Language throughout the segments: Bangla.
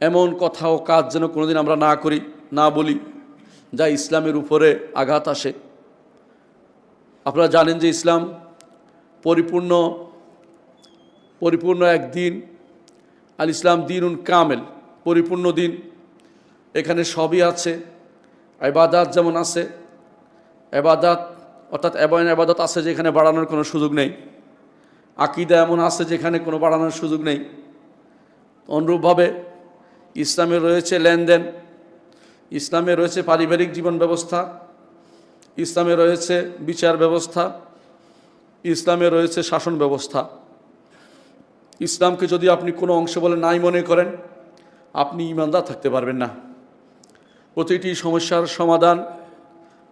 এমন কথা ও কাজ যেন কোনোদিন আমরা না করি, না বলি, যা ইসলামের উপরে আঘাত আসে। আপনারা জানেন যে ইসলাম পরিপূর্ণ পরিপূর্ণ এক দিন। আল ইসলাম দিন উন কামেল, পরিপূর্ণ দিন। এখানে সবই আছে। এবাদাত যেমন আছে, এবাদাত, অর্থাৎ এবায়ন এবাদত আছে যেখানে বাড়ানোর কোনো সুযোগ নেই। আকিদা এমন আছে যেখানে কোনো বাড়ানোর সুযোগ নেই। অনুরূপভাবে ইসলামে রয়েছে লেনদেন, ইসলামে রয়েছে পারিবারিক জীবন ব্যবস্থা, ইসলামে রয়েছে বিচার ব্যবস্থা, ইসলামে রয়েছে শাসন ব্যবস্থা। ইসলামকে যদি আপনি কোনো অংশ বলে নাই মনে করেন, আপনি ইমানদার থাকতে পারবেন না। প্রতিটি সমস্যার সমাধান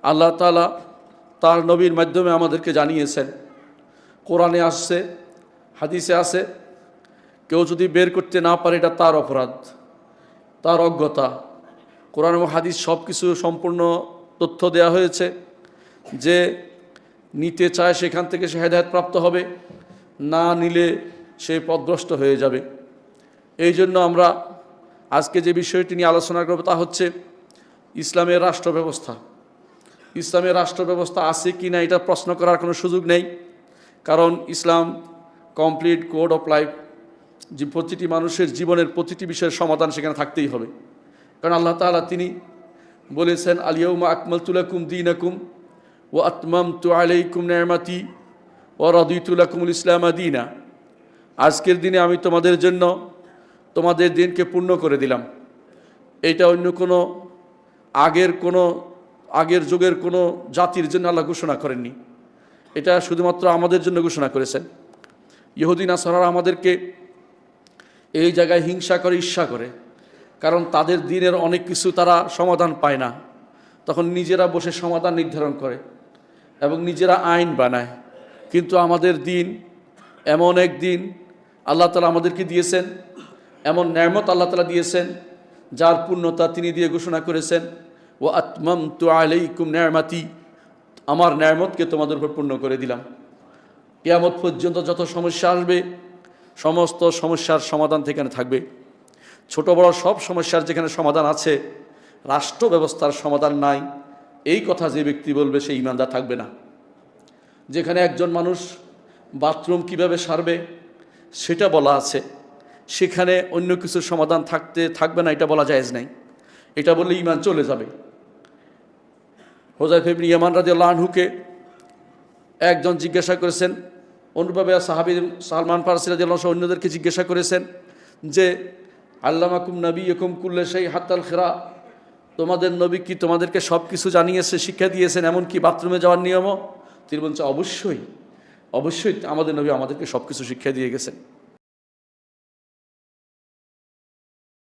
আল্লাহ তালা তার নবীর মাধ্যমে আমাদেরকে জানিয়েছেন। কোরআনে আসছে, হাদিসে আছে কেউ যদি বের করতে না পারে এটা তার অপরাধ। তার অজ্ঞতা কোরআন এবং হাদিস সব কিছু সম্পূর্ণ তথ্য দেয়া হয়েছে যে নিতে চায় সেখান থেকে সে হেদায়ত প্রাপ্ত হবে, না নিলে সে পদগ্রস্ত হয়ে যাবে। এই জন্য আমরা আজকে যে বিষয়টি নিয়ে আলোচনা করব তা হচ্ছে ইসলামের রাষ্ট্র ব্যবস্থা ইসলামের রাষ্ট্র ব্যবস্থা আছে কি না, এটা প্রশ্ন করার কোনো সুযোগ নেই। কারণ Islam complete code of life যে প্রতিটি মানুষের জীবনের প্রতিটি বিষয়ের সমাধান সেখানে থাকতেই হবে। কারণ আল্লাহ তাআলা তিনি বলেছেন আলিয়াউমা আকমাল তুলাকুম দিন আকুম ও আতমাম তু আলাইকুম নেমাতি ও রদিতুলাকুমুল ইসলাম দিনা। আজকের দিনে আমি তোমাদের জন্য তোমাদের দিনকে পূর্ণ করে দিলাম। এটা অন্য কোনো আগের কোনো আগের যুগের কোনো জাতির জন্য আল্লাহ ঘোষণা করেননি। এটা শুধুমাত্র আমাদের জন্য ঘোষণা করেছেন। ইহুদিন আসারা আমাদেরকে এই জায়গায় হিংসা করে, ঈর্ষা করে। কারণ তাদের দিনের অনেক কিছু তারা সমাধান পায় না। তখন নিজেরা বসে সমাধান নির্ধারণ করে এবং নিজেরা আইন বানায়। কিন্তু আমাদের দিন এমন এক দিন আল্লাহ তালা আমাদেরকে দিয়েছেন, এমন ন্যামত আল্লাহ তালা দিয়েছেন, যার পূর্ণতা তিনি দিয়ে ঘোষণা করেছেন ও আত্মাম তু আলাইকুম ন্যায়মাতি আমার ন্যায়মতকে তোমাদের উপর পূর্ণ করে দিলাম। কেয়ামত পর্যন্ত যত সমস্যা আসবে সমস্ত সমস্যার সমাধান সেখানে থাকবে। ছোট বড় সব সমস্যার যেখানে সমাধান আছে, রাষ্ট্র ব্যবস্থার সমাধান নাই। এই কথা যে ব্যক্তি বলবে সে ইমানদার থাকবে না। যেখানে একজন মানুষ বাথরুম কীভাবে সারবে, সেটা বলা আছে। সেখানে অন্য কিছুর সমাধান থাকতে থাকবে না, এটা বলা জায়েজ নাই। এটা বললে ইমান চলে যাবে। হোজাইফ ইবনে ইয়ামান রাদিয়াল্লাহু আনহুকে একজন জিজ্ঞাসা করেছেন অনুভাবে সাহাবি সালমান ফারসিরাজ রাদিয়াল্লাহু অন্যদেরকে জিজ্ঞাসা করেছেন যে, আল্লামাকুম নবী একুম কুল্লে সেই হাতাল খেরা, তোমাদের নবী কি তোমাদেরকে সব কিছু জানিয়েছে, শিক্ষা দিয়েছেন, এমনকি বাথরুমে যাওয়ার নিয়মও? তিনি বলছেন, অবশ্যই অবশ্যই আমাদের নবী আমাদেরকে সব কিছু শিক্ষা দিয়ে গেছেন।